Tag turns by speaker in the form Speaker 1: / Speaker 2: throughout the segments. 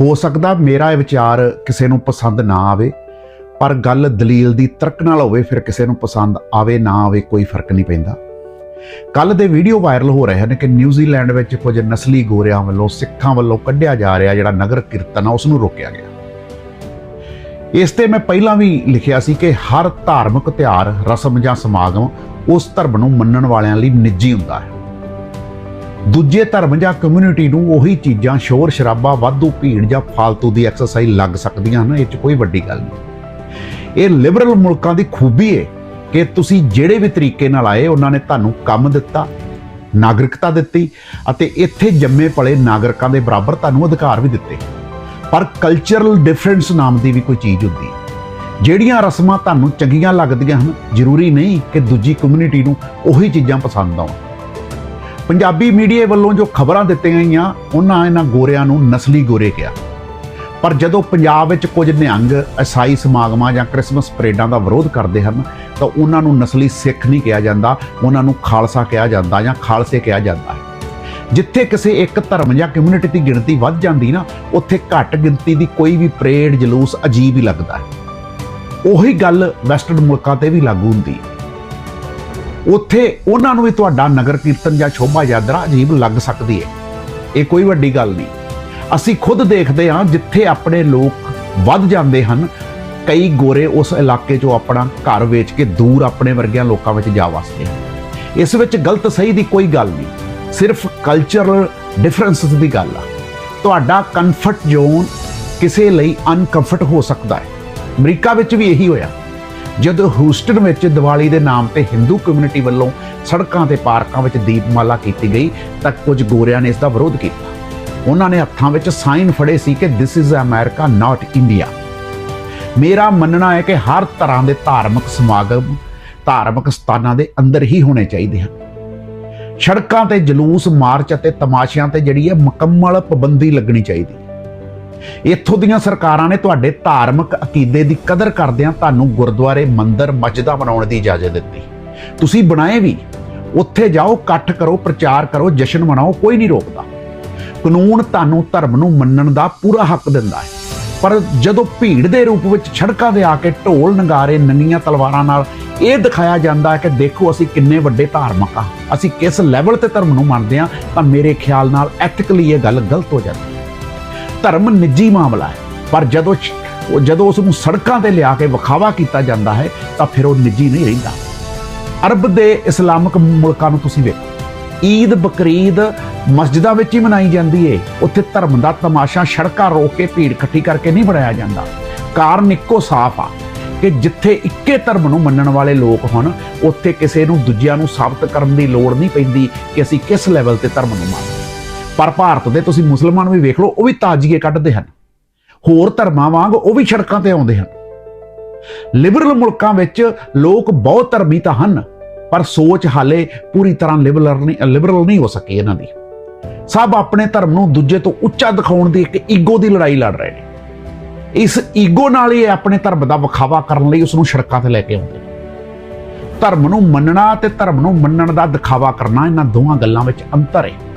Speaker 1: ਹੋ ਸਕਦਾ ਮੇਰਾ ਇਹ ਵਿਚਾਰ ਕਿਸੇ ਨੂੰ ਪਸੰਦ ਨਾ ਆਵੇ, ਪਰ ਗੱਲ ਦਲੀਲ ਦੀ ਤਰਕ ਨਾਲ ਹੋਵੇ, ਫਿਰ ਕਿਸੇ ਨੂੰ ਪਸੰਦ ਆਵੇ ਨਾ ਆਵੇ, ਕੋਈ ਫ਼ਰਕ ਨਹੀਂ ਪੈਂਦਾ। ਕੱਲ ਦੇ ਵੀਡੀਓ ਵਾਇਰਲ ਹੋ ਰਹੇ ਹਨ ਕਿ ਨਿਊਜ਼ੀਲੈਂਡ ਵਿੱਚ ਕੁਝ ਨਸਲੀ ਗੋਰਿਆਂ ਵੱਲੋਂ ਸਿੱਖਾਂ ਵੱਲੋਂ ਕੱਢਿਆ ਜਾ ਰਿਹਾ ਜਿਹੜਾ ਨਗਰ ਕੀਰਤਨ ਆ ਉਸ ਨੂੰ ਰੋਕਿਆ ਗਿਆ। ਇਸ ਤੇ ਮੈਂ ਪਹਿਲਾਂ ਵੀ ਲਿਖਿਆ ਸੀ ਕਿ ਹਰ ਧਾਰਮਿਕ ਤਿਉਹਾਰ, ਰਸਮ ਜਾਂ ਸਮਾਗਮ ਉਸ ਧਰਮ ਨੂੰ ਮੰਨਣ ਵਾਲਿਆਂ ਲਈ ਨਿੱਜੀ ਹੁੰਦਾ ਹੈ। ਦੂਜੇ ਧਰਮ ਜਾਂ ਕਮਿਊਨਿਟੀ ਨੂੰ ਉਹੀ ਚੀਜ਼ਾਂ ਸ਼ੋਰ ਸ਼ਰਾਬਾ, ਵਾਧੂ ਭੀੜ ਜਾਂ ਫਾਲਤੂ ਦੀ ਐਕਸਰਸਾਈਜ਼ ਲੱਗ ਸਕਦੀਆਂ ਹਨ, ਇਹ 'ਚ ਕੋਈ ਵੱਡੀ ਗੱਲ ਨਹੀਂ। ਇਹ ਲਿਬਰਲ ਮੁਲਕਾਂ ਦੀ ਖੂਬੀ ਹੈ ਕਿ ਤੁਸੀਂ ਜਿਹੜੇ ਵੀ ਤਰੀਕੇ ਨਾਲ ਆਏ, ਉਹਨਾਂ ਨੇ ਤੁਹਾਨੂੰ ਕੰਮ ਦਿੱਤਾ, ਨਾਗਰਿਕਤਾ ਦਿੱਤੀ ਅਤੇ ਇੱਥੇ ਜੰਮੇ ਪਲੇ ਨਾਗਰਿਕਾਂ ਦੇ ਬਰਾਬਰ ਤੁਹਾਨੂੰ ਅਧਿਕਾਰ ਵੀ ਦਿੱਤੇ। ਪਰ ਕਲਚਰਲ ਡਿਫਰੈਂਸ ਨਾਮ ਦੀ ਵੀ ਕੋਈ ਚੀਜ਼ ਹੁੰਦੀ। ਹੈ ਜਿਹੜੀਆਂ ਰਸਮਾਂ ਤੁਹਾਨੂੰ ਚੰਗੀਆਂ ਲੱਗਦੀਆਂ ਹਨ, ਜ਼ਰੂਰੀ ਨਹੀਂ ਕਿ ਦੂਜੀ ਕਮਿਊਨਿਟੀ ਨੂੰ ਉਹੀ ਚੀਜ਼ਾਂ ਪਸੰਦ ਆਉਣ। ਪੰਜਾਬੀ ਮੀਡੀਆ ਵੱਲੋਂ ਜੋ ਖਬਰਾਂ ਦਿੱਤੀਆਂ ਗਈਆਂ, ਉਹਨਾਂ ਇਹਨਾਂ ਗੋਰਿਆਂ ਨੂੰ ਨਸਲੀ ਗੋਰੇ ਕਿਹਾ। ਪਰ ਜਦੋਂ ਪੰਜਾਬ ਵਿੱਚ ਕੁਝ ਨਿਹੰਗ ਈਸਾਈ ਸਮਾਗਮਾਂ ਜਾਂ ਕ੍ਰਿਸਮਸ ਪਰੇਡਾਂ ਦਾ ਵਿਰੋਧ ਕਰਦੇ ਹਨ, ਤਾਂ ਉਹਨਾਂ ਨੂੰ ਨਸਲੀ ਸਿੱਖ ਨਹੀਂ ਕਿਹਾ ਜਾਂਦਾ, ਉਹਨਾਂ ਨੂੰ ਖਾਲਸਾ ਕਿਹਾ ਜਾਂਦਾ ਜਾਂ ਖਾਲਸੇ ਕਿਹਾ ਜਾਂਦਾ ਹੈ। ਜਿੱਥੇ ਕਿਸੇ ਇੱਕ ਧਰਮ ਜਾਂ ਕਮਿਊਨਿਟੀ ਦੀ ਗਿਣਤੀ ਵੱਧ ਜਾਂਦੀ ਨਾ, ਉੱਥੇ ਘੱਟ ਗਿਣਤੀ ਦੀ ਕੋਈ ਵੀ ਪਰੇਡ, ਜਲੂਸ ਅਜੀਬ ਹੀ ਲੱਗਦਾ ਹੈ। ਉਹੀ ਗੱਲ ਵੈਸਟਰਨ ਮੁਲਕਾਂ ਤੇ ਵੀ ਲਾਗੂ ਹੁੰਦੀ ਹੈ। ਉੱਥੇ ਉਹਨਾਂ ਨੂੰ ਵੀ ਤੁਹਾਡਾ ਨਗਰ ਕੀਰਤਨ ਜਾਂ ਸ਼ੋਭਾ ਯਾਤਰਾ ਅਜੀਬ ਲੱਗ ਸਕਦੀ ਹੈ। ਇਹ ਕੋਈ ਵੱਡੀ ਗੱਲ ਨਹੀਂ। ਅਸੀਂ ਖੁਦ ਦੇਖਦੇ ਹਾਂ ਜਿੱਥੇ ਆਪਣੇ ਲੋਕ ਵੱਧ ਜਾਂਦੇ ਹਨ, ਕਈ ਗੋਰੇ ਉਸ ਇਲਾਕੇ 'ਚੋਂ ਆਪਣਾ ਘਰ ਵੇਚ ਕੇ ਦੂਰ ਆਪਣੇ ਵਰਗਿਆਂ ਲੋਕਾਂ ਵਿੱਚ ਜਾ ਵਸਦੇ ਹਨ। ਇਸ ਵਿੱਚ ਗਲਤ ਸਹੀ ਦੀ ਕੋਈ ਗੱਲ ਨਹੀਂ। ਸਿਰਫ ਕਲਚਰਲ ਡਿਫਰੈਂਸਸ ਦੀ ਗੱਲ ਆ। ਤੁਹਾਡਾ ਕੰਫਰਟ ਜ਼ੋਨ ਕਿਸੇ ਲਈ ਅਨਕੰਫਰਟ ਹੋ ਸਕਦਾ ਹੈ। ਅਮਰੀਕਾ ਵਿੱਚ ਵੀ ਇਹੀ ਹੋਇਆ। ਜਦੋਂ ਹੂਸਟਨ ਵਿੱਚ ਦੀਵਾਲੀ ਦੇ ਨਾਮ ਤੇ ਹਿੰਦੂ ਕਮਿਊਨਿਟੀ ਵੱਲੋਂ ਸੜਕਾਂ ਤੇ ਪਾਰਕਾਂ ਵਿੱਚ ਦੀਪਮਾਲਾ ਕੀਤੀ ਗਈ, ਤਾਂ ਕੁਝ ਗੋਰਿਆਂ ਨੇ ਇਸ ਦਾ ਵਿਰੋਧ ਕੀਤਾ। ਉਹਨਾਂ ਨੇ ਹੱਥਾਂ ਵਿੱਚ ਸਾਈਨ ਫੜੇ ਸੀ ਕਿ this is America not India ਮੇਰਾ ਮੰਨਣਾ ਹੈ ਕਿ ਹਰ ਤਰ੍ਹਾਂ ਦੇ ਧਾਰਮਿਕ ਸਮਾਗਮ, ਧਾਰਮਿਕ ਸਥਾਨਾਂ ਦੇ ਅੰਦਰ ਹੀ ਹੋਣੇ ਚਾਹੀਦੇ ਹਨ। ਸੜਕਾਂ ਤੇ ਜਲੂਸ, ਮਾਰਚ ਅਤੇ ਤਮਾਸ਼ਿਆਂ ਤੇ ਜਿਹੜੀ ਹੈ ਮੁਕੰਮਲ ਪਾਬੰਦੀ ਲੱਗਣੀ ਚਾਹੀਦੀ। ਇੱਥੋਂ ਦੀਆਂ ਸਰਕਾਰਾਂ ਨੇ ਤੁਹਾਡੇ ਧਾਰਮਿਕ ਅਕੀਦੇ ਦੀ ਕਦਰ ਕਰਦਿਆਂ ਤੁਹਾਨੂੰ ਗੁਰਦੁਆਰੇ ਮੰਦਿਰ ਮਸਜਿਦਾਂ ਬਣਾਉਣ ਦੀ ਇਜਾਜ਼ਤ ਦਿੱਤੀ। ਤੁਸੀਂ ਬਣਾਏ ਵੀ, ਉੱਥੇ ਜਾਓ, ਇਕੱਠ ਕਰੋ, ਪ੍ਰਚਾਰ ਕਰੋ, ਜਸ਼ਨ ਮਨਾਓ, ਕੋਈ ਨਹੀਂ ਰੋਕਦਾ। ਕਾਨੂੰਨ ਤੁਹਾਨੂੰ ਧਰਮ ਨੂੰ ਮੰਨਣ ਦਾ ਪੂਰਾ ਹੱਕ ਦਿੰਦਾ ਹੈ। ਪਰ ਜਦੋਂ ਭੀੜ ਦੇ ਰੂਪ ਵਿੱਚ ਛੜਕਾਂ ਦੇ ਆ ਕੇ ਢੋਲ ਨਗਾਰੇ, ਨੰਗੀਆਂ ਤਲਵਾਰਾਂ ਨਾਲ ਇਹ ਦਿਖਾਇਆ ਜਾਂਦਾ ਹੈ ਕਿ ਦੇਖੋ ਅਸੀਂ ਕਿੰਨੇ ਵੱਡੇ ਧਾਰਮਿਕ ਆ ਅਸੀਂ ਕਿਸ ਲੈਵਲ ਤੇ ਧਰਮ ਨੂੰ ਮੰਨਦੇ ਆ ਤਾਂ ਮੇਰੇ ਖਿਆਲ ਨਾਲ ਐਥਿਕਲੀ ਇਹ ਗੱਲ ਗਲਤ ਹੋ ਜਾਂਦੀ ਧਰਮ ਨਿੱਜੀ ਮਾਮਲਾ ਹੈ। ਪਰ ਜਦੋਂ ਜਦੋਂ ਉਸ ਨੂੰ ਸੜਕਾਂ ਤੇ ਲਿਆ ਕੇ ਵਿਖਾਵਾ ਕੀਤਾ ਜਾਂਦਾ ਹੈ, ਤਾਂ ਫਿਰ ਉਹ ਨਿੱਜੀ ਨਹੀਂ ਰਹਿੰਦਾ। ਅਰਬ ਦੇ ਇਸਲਾਮਿਕ ਮੁਲਕਾਂ ਨੂੰ ਤੁਸੀਂ ਵੇਖੋ। ਈਦ ਬਕਰੀਦ ਮਸਜਿਦਾਂ ਵਿੱਚ ਹੀ ਮਨਾਈ ਜਾਂਦੀ ਏ। ਉੱਥੇ ਧਰਮ ਦਾ ਤਮਾਸ਼ਾ ਸੜਕਾਂ ਰੋਕ ਕੇ ਭੀੜ ਇਕੱਠੀ ਕਰਕੇ ਨਹੀਂ ਬਣਾਇਆ ਜਾਂਦਾ। ਕਾਰਨ ਇੱਕੋ ਸਾਫ਼ ਆ ਕਿ ਜਿੱਥੇ ਇੱਕੇ ਧਰਮ ਨੂੰ ਮੰਨਣ ਵਾਲੇ ਲੋਕ ਹਨ ਉੱਥੇ ਕਿਸੇ ਨੂੰ ਦੂਜਿਆਂ ਨੂੰ ਸਾਬਤ ਕਰਨ ਦੀ ਲੋੜ ਨਹੀਂ ਪੈਂਦੀ ਕਿ ਅਸੀਂ ਕਿਸ ਲੈਵਲ ਤੇ ਧਰਮ ਨੂੰ ਮੰਨਦੇ ਪਰ ਭਾਰਤ ਦੇ ਤੁਸੀਂ ਮੁਸਲਮਾਨ ਵੀ ਵੇਖ ਲਓ, ਉਹ ਵੀ ਤਾਜੀਏ ਕੱਢਦੇ ਹਨ। ਹੋਰ ਧਰਮਾਂ ਵਾਂਗ ਉਹ ਵੀ ਸੜਕਾਂ ਤੇ ਆਉਂਦੇ ਹਨ। ਲਿਬਰਲ ਮੁਲਕਾਂ ਵਿੱਚ ਲੋਕ ਬਹੁਤ ਧਰਮੀ ਤਾਂ ਹਨ, ਪਰ ਸੋਚ ਹਾਲੇ ਪੂਰੀ ਤਰ੍ਹਾਂ ਲਿਬਰਲ ਨਹੀਂ ਲਿਬਰਲ ਨਹੀਂ ਹੋ ਸਕੀ ਇਹਨਾਂ ਦੀ। ਸਭ ਆਪਣੇ ਧਰਮ ਨੂੰ ਦੂਜੇ ਤੋਂ ਉੱਚਾ ਦਿਖਾਉਣ ਦੀ ਇੱਕ ਈਗੋ ਦੀ ਲੜਾਈ ਲੜ ਰਹੇ ਨੇ। ਇਸ ਈਗੋ ਨਾਲ ਹੀ ਆਪਣੇ ਧਰਮ ਦਾ ਵਿਖਾਵਾ ਕਰਨ ਲਈ ਉਸ ਨੂੰ ਸੜਕਾਂ ਤੇ ਲੈ ਕੇ ਆਉਂਦੇ ਨੇ। ਧਰਮ ਨੂੰ ਮੰਨਣਾ ਤੇ ਧਰਮ ਨੂੰ ਮੰਨਣ ਦਾ ਦਿਖਾਵਾ ਕਰਨਾ ਇਹਨਾਂ ਦੋਵਾਂ ਗੱਲਾਂ ਵਿੱਚ ਅੰਤਰ ਹੈ।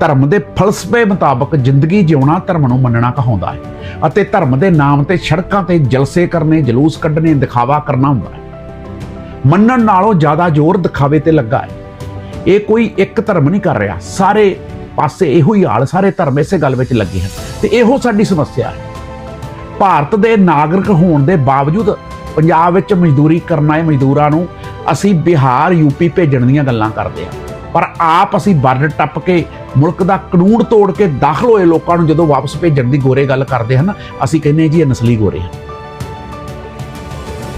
Speaker 1: ਧਰਮ ਦੇ ਫਲਸਫੇ ਮੁਤਾਬਕ ਜ਼ਿੰਦਗੀ ਜਿਉਣਾ ਧਰਮ ਨੂੰ ਮੰਨਣਾ ਕਹਾਉਂਦਾ ਹੈ ਅਤੇ ਧਰਮ ਦੇ ਨਾਮ ਤੇ ਸੜਕਾਂ ਤੇ ਜਲਸੇ ਕਰਨੇ, ਜਲੂਸ ਕੱਢਣੇ ਦਿਖਾਵਾ ਕਰਨਾ ਹੁੰਦਾ ਹੈ। ਮੰਨਣ ਨਾਲੋਂ ਜ਼ਿਆਦਾ ਜ਼ੋਰ ਦਿਖਾਵੇ ਤੇ ਲੱਗਾ ਹੈ। ਇਹ ਕੋਈ ਇੱਕ ਧਰਮ ਨਹੀਂ ਕਰ ਰਿਹਾ। ਸਾਰੇ ਪਾਸੇ ਇਹੋ ਹੀ ਹਾਲ, ਸਾਰੇ ਧਰਮ ਇਸੇ ਗੱਲ ਵਿੱਚ ਲੱਗੇ ਹਨ। ਤੇ ਇਹੋ ਸਾਡੀ ਸਮੱਸਿਆ ਹੈ। ਭਾਰਤ ਦੇ ਨਾਗਰਿਕ ਹੋਣ ਦੇ ਬਾਵਜੂਦ ਪੰਜਾਬ ਵਿੱਚ ਮਜ਼ਦੂਰੀ ਕਰਨ ਆਏ ਮਜ਼ਦੂਰਾਂ ਨੂੰ, ਅਸੀਂ ਬਿਹਾਰ ਯੂਪੀ ਭੇਜਣ ਦੀਆਂ ਗੱਲਾਂ ਕਰਦੇ ਹਾਂ। ਪਰ ਆਪ ਅਸੀਂ ਬਾਰਡਰ ਟੱਪ ਕੇ ਮੁਲਕ ਦਾ ਕਾਨੂੰਨ ਤੋੜ ਕੇ ਦਾਖਲ ਹੋਏ ਲੋਕਾਂ ਨੂੰ ਜਦੋਂ ਵਾਪਸ ਭੇਜਣ ਦੀ ਗੋਰੇ ਗੱਲ ਕਰਦੇ ਹਨ, ਅਸੀਂ ਕਹਿੰਦੇ ਜੀ ਇਹ ਨਸਲੀ ਗੋਰੇ ਹਨ।